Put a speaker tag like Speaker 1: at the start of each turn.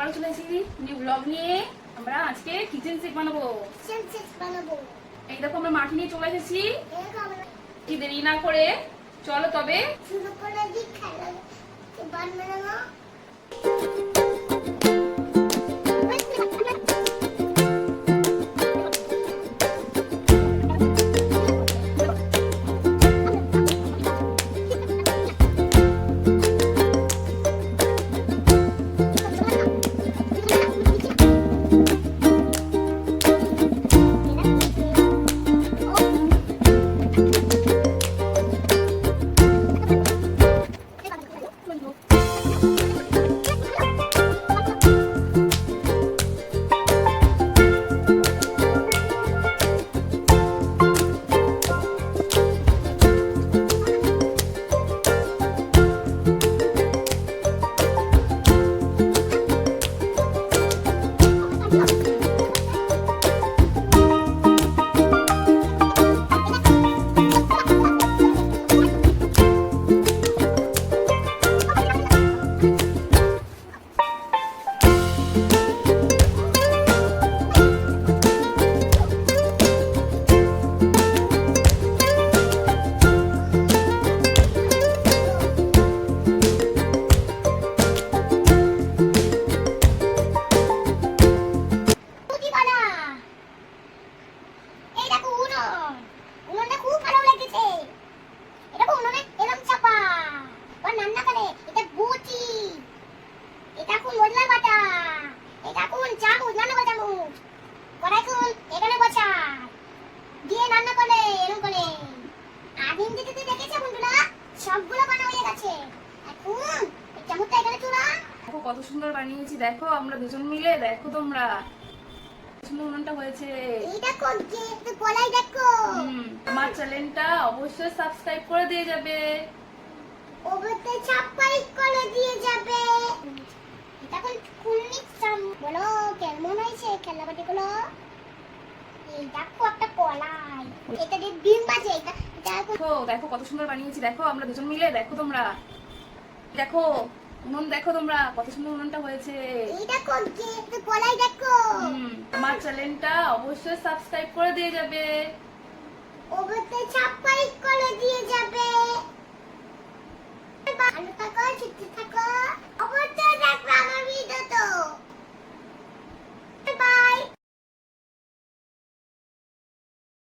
Speaker 1: আবারও চলে এসেছি নিউ ব্লগ নিয়ে। আমরা আজকে কিচেন সেট বানাবো।
Speaker 2: সেন্সেস বানাবো।
Speaker 1: এই দেখো আমরা মাটি নিয়ে চলে এসেছি। কি দেরি না করে। চলো তবে।
Speaker 2: শুরু করে দিই খেলা বানানো। না আদিম দিতে দেখেছে বন্ধুরা সবগুলো বানা হয়ে গেছে। এখন চামচটা এখানে চুরা
Speaker 1: দেখো কত সুন্দর বানিয়েছি দেখো আমরা দুজন মিলে দেখো তোমরা। সুন্দর উনুনটা হয়েছে।
Speaker 2: এই দেখো যে তো গলাই দেখো।
Speaker 1: আমার চ্যানেলটা অবশ্যই সাবস্ক্রাইব করে দিয়ে যাবে।
Speaker 2: ওবতে ছাপ্পাই করে দিয়ে যাবে। এটা কোন কুলনি চাম বলো কেমন হয়েছে খেলাবাটি গুলো এই দেখো একটা কলাই। এটা দিয়ে ডিম বাজে এটা
Speaker 1: দেখো দেখো কত সুন্দর বানিয়েছি দেখো আমরা দুজন মিলে দেখো তোমরা। দেখো উনুন দেখো তোমরা কত সুন্দর উনুনটা হয়েছে।
Speaker 2: আমার চ্যানেলটা অবশ্যই সাবস্ক্রাইব
Speaker 1: করে দিয়ে যাবে। অবশ্যই সাবস্ক্রাইব করে দিয়ে যাবে।
Speaker 2: ভালো থাকো সুস্থ থাকো।